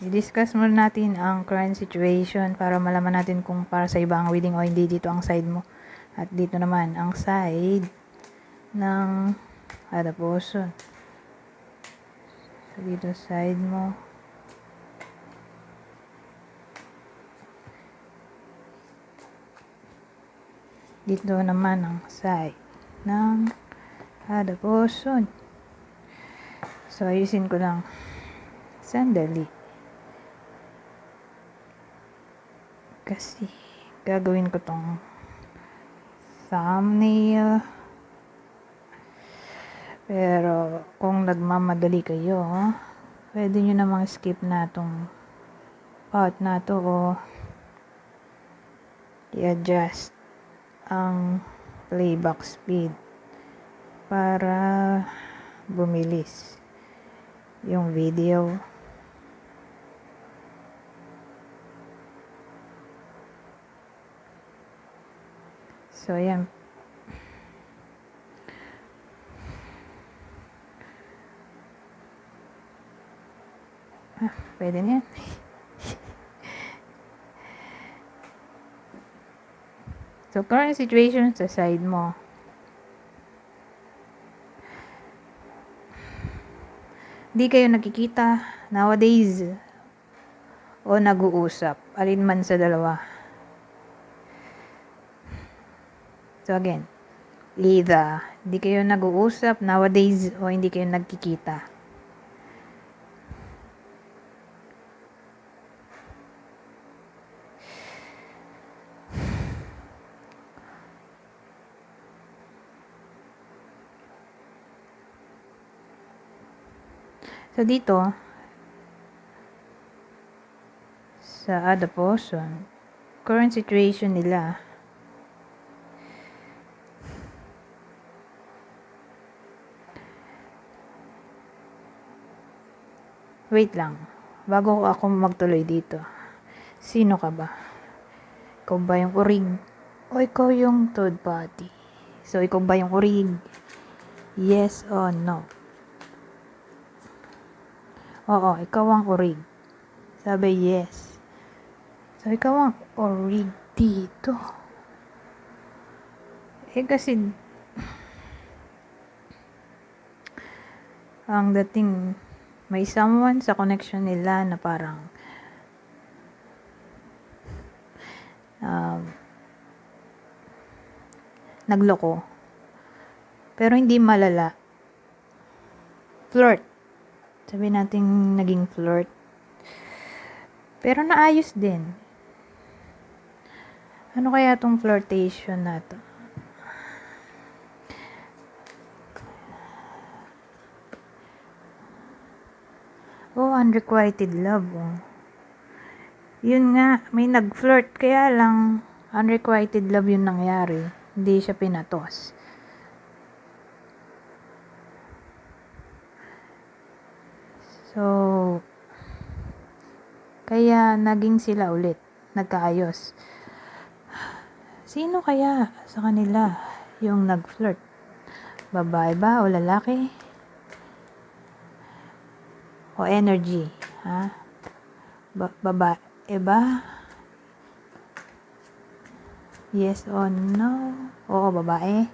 i-discuss muna natin ang current situation para malaman natin kung para sa iba ang wedding o hindi dito ang side mo. At dito naman ang side ng adoption. So, dito side mo. Dito naman ang side ng adoption. So, ayusin ko lang. Sandali. Kasi, gagawin ko tong thumbnail. Pero, kung nagmamadali kayo, pwede nyo namang skip na tong part na to o i-adjust ang playback speed para bumilis yung video. So, ayan. Ah, pwede na yan. so, current situation sa side mo. Di kayo nakikita nowadays o nag-uusap. Alin man sa dalawa. So again, either di kayo nag-uusap nowadays o hindi kayo nagkikita. So dito, sa adoption, current situation nila, Wait lang. Bago ako magtuloy dito. Sino ka ba? Ikaw ba yung urig? O ikaw yung third party? So, ikaw ba yung urig? Yes or no? Oo, ikaw ang urig. Sabi yes. So, ikaw ang urig dito. Eh, kasi ang dating may someone sa connection nila na parang um, nagloko. Pero hindi malala. Flirt. Sabi natin naging flirt. Pero naayos din. Ano kaya tong flirtation na to? Oh, unrequited love. Oh. Yun nga, may nag-flirt. Kaya lang, unrequited love yung nangyari. Hindi siya pinatos. So, kaya naging sila ulit. Nagkaayos. Sino kaya sa kanila yung nag-flirt? Babae ba o lalaki? O energy, ha? Ba- babae ba? Yes or no? Oo, babae.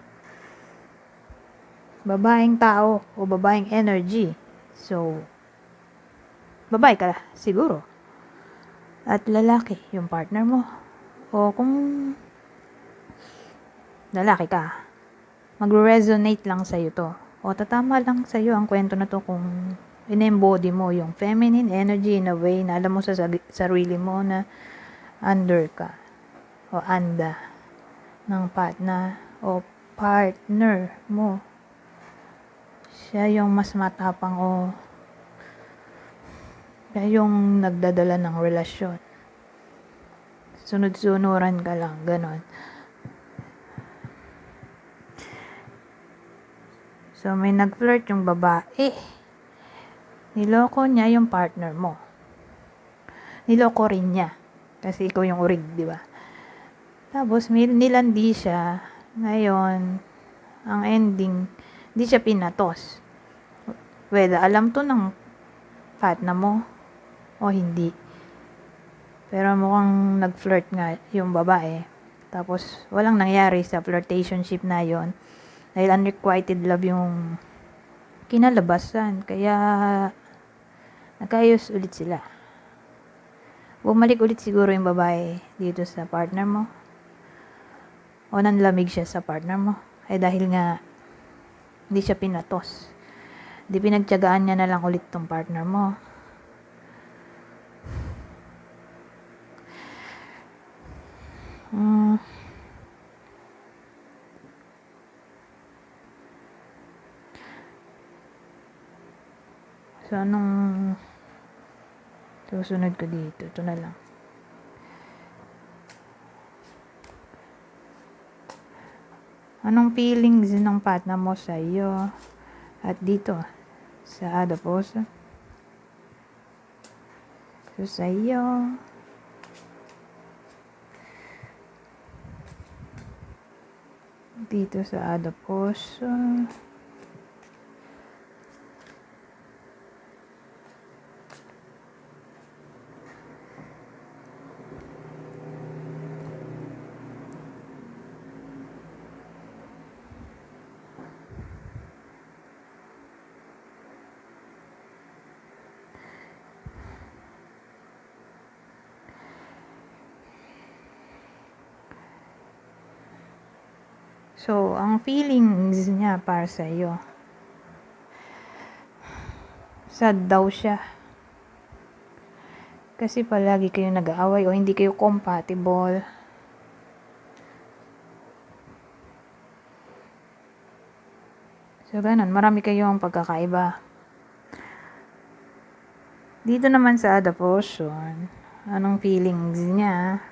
Babaeng tao o babaeng energy. So, babae ka siguro. At lalaki, yung partner mo. O kung lalaki ka, magre-resonate lang sa'yo to. O tatama lang sa'yo ang kwento na to kung in-embody mo yung feminine energy in a way na alam mo sa sarili mo na under ka o anda ng partner o partner mo. Siya yung mas matapang o siya yung nagdadala ng relasyon. Sunod-sunuran ka lang, ganon. So, may nag-flirt yung babae. Niloko niya yung partner mo. Niloko rin niya. Kasi ikaw yung urig, di ba? Tapos, nilandi siya. Ngayon, ang ending, di siya pinatos. Whether alam to ng partner mo o hindi. Pero mukhang nag-flirt nga yung babae. Tapos, walang nangyari sa flirtationship na yon Dahil unrequited love yung kinalabasan. Kaya, nagkayos ulit sila. Bumalik ulit siguro yung babae dito sa partner mo. O nanlamig siya sa partner mo. Eh dahil nga, hindi siya pinatos. Di pinagtyagaan niya na lang ulit tong partner mo. Mm. So, anong susunod ko dito? Ito na lang. Anong feelings ng partner mo sa iyo? At dito, sa Adaposo? So, sa iyo. Dito sa Adaposo. So, ang feelings niya para sa iyo. Sad daw siya. Kasi palagi kayo nag-aaway o hindi kayo compatible. So, ganun. Marami kayong pagkakaiba. Dito naman sa adoption, anong feelings niya?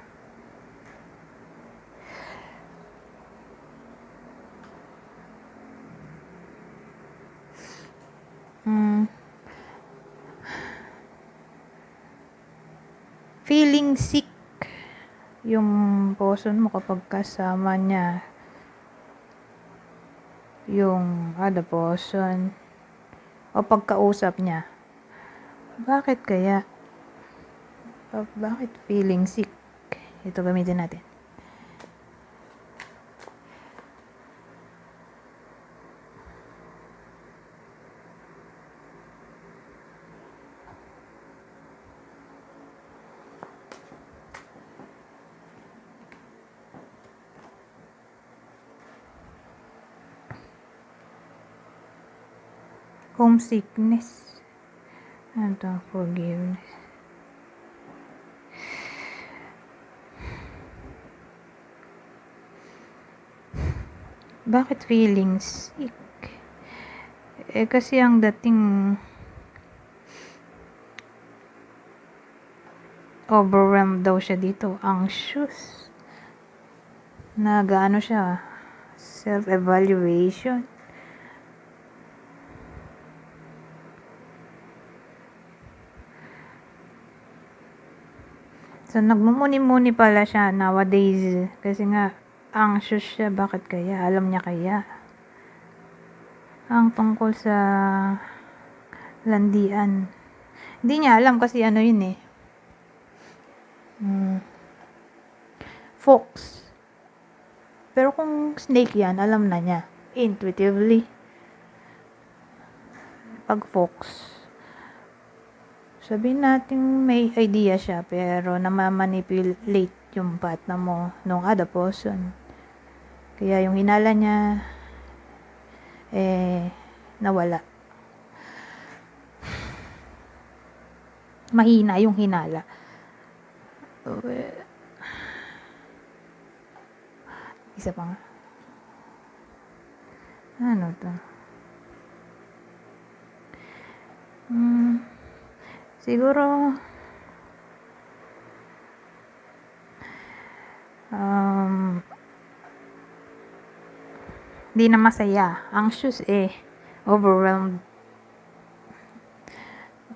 Feeling sick yung person mo kapag kasama niya yung other person o pagkausap niya. Bakit kaya? Ba- Bakit feeling sick? Ito gamitin natin. Homesickness. Ano to? Forgiveness. Bakit feeling sick? Eh, kasi ang dating overwhelmed daw siya dito. Anxious. Nagaano siya? Self-evaluation. So, nagmumuni-muni pala siya nowadays. Kasi nga, anxious siya. Bakit kaya? Alam niya kaya? Ang tungkol sa landian. Hindi niya alam kasi ano yun eh. Hmm. Fox. Pero kung snake yan, alam na niya. Intuitively. Pag fox. Sabihin natin may idea siya pero namamanipulate yung partner mo nung other person. Kaya yung hinala niya eh nawala. Mahina yung hinala. Isa pa nga. Ano to? Hmm. Siguro, um, di na masaya. Anxious eh. Overwhelmed.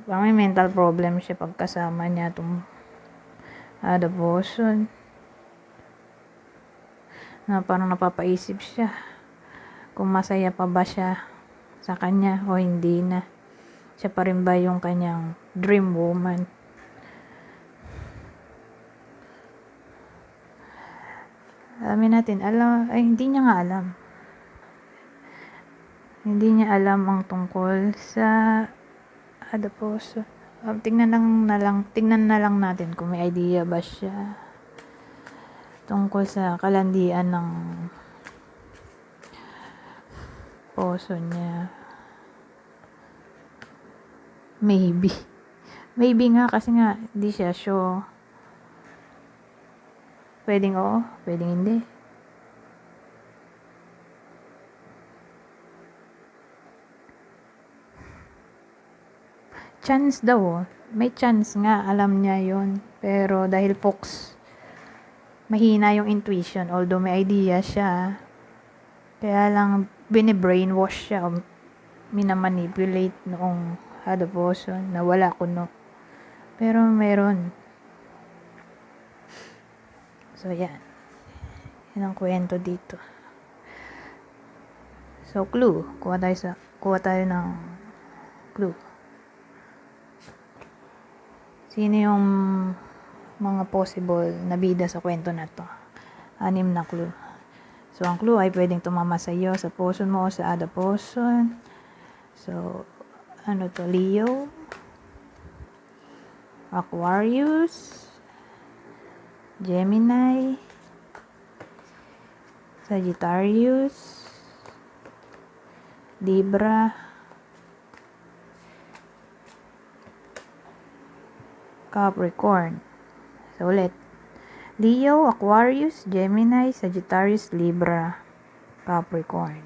Parang may mental problem siya pagkasama niya itong uh, devotion. Na parang napapaisip siya kung masaya pa ba siya sa kanya o hindi na siya pa rin ba yung kanyang dream woman. Alamin natin, alam, ay hindi niya nga alam. Hindi niya alam ang tungkol sa ano po, so, um, tingnan lang na lang, tingnan na lang natin kung may idea ba siya tungkol sa kalandian ng puso niya. Maybe. Maybe nga kasi nga hindi siya sure. Pwedeng oo, pwedeng hindi. Chance daw oh. May chance nga, alam niya yon Pero dahil Fox, mahina yung intuition. Although may idea siya, kaya lang bine-brainwash siya minamanipulate noong Hadaposo na wala kuno. Pero meron. So, yan. Yan ang kwento dito. So, clue. Kuha tayo sa, kuha tayo ng clue. Sino yung mga possible na bida sa kwento na to? Anim na clue. So, ang clue ay pwedeng tumama sa iyo, sa poson mo sa ada poson. So, ano to? Leo, Aquarius, Gemini, Sagittarius, Libra, Capricorn. So, ulit. Leo, Aquarius, Gemini, Sagittarius, Libra, Capricorn.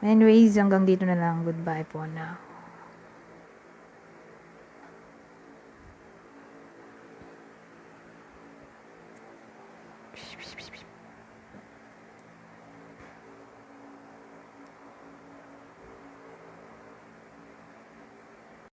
Anyways, hanggang dito na lang. Goodbye po now.